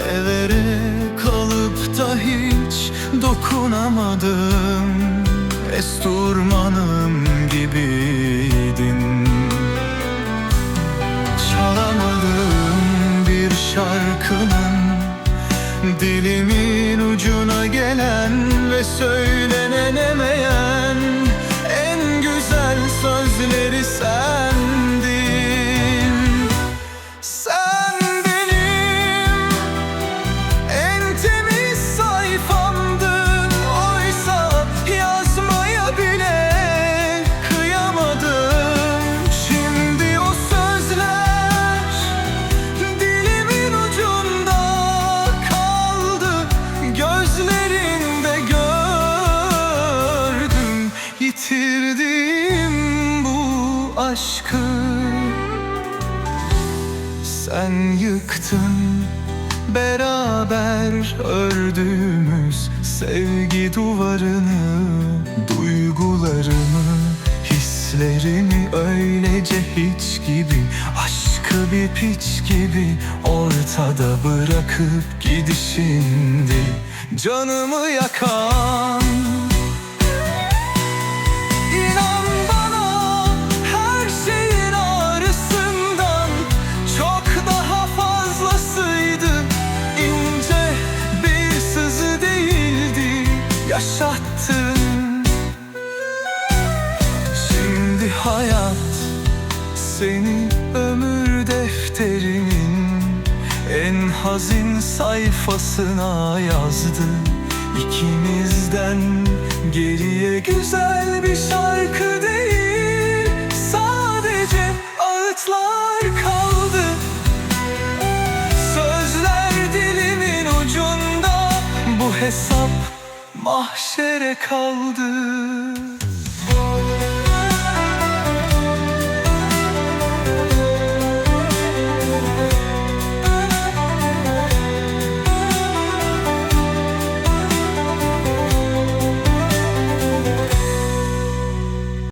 Severek kalıp da hiç dokunamadım. Esturmanım gibiydin. Çalamadığım bir şarkının Dilimin ucuna gelen ve söylenemeyen En güzel sözleri sen aşkı. Sen yıktın beraber ördüğümüz sevgi duvarını Duygularımı, hislerimi öylece hiç gibi Aşkı bir piç gibi ortada bırakıp gidişindi. Canımı yakan yaşattın. Şimdi hayat seni ömür defterimin en hazin sayfasına yazdı. İkimizden geriye güzel bir şarkı değil Sadece ağıtlar kaldı. Sözler dilimin ucunda Bu hesap mahşere kaldı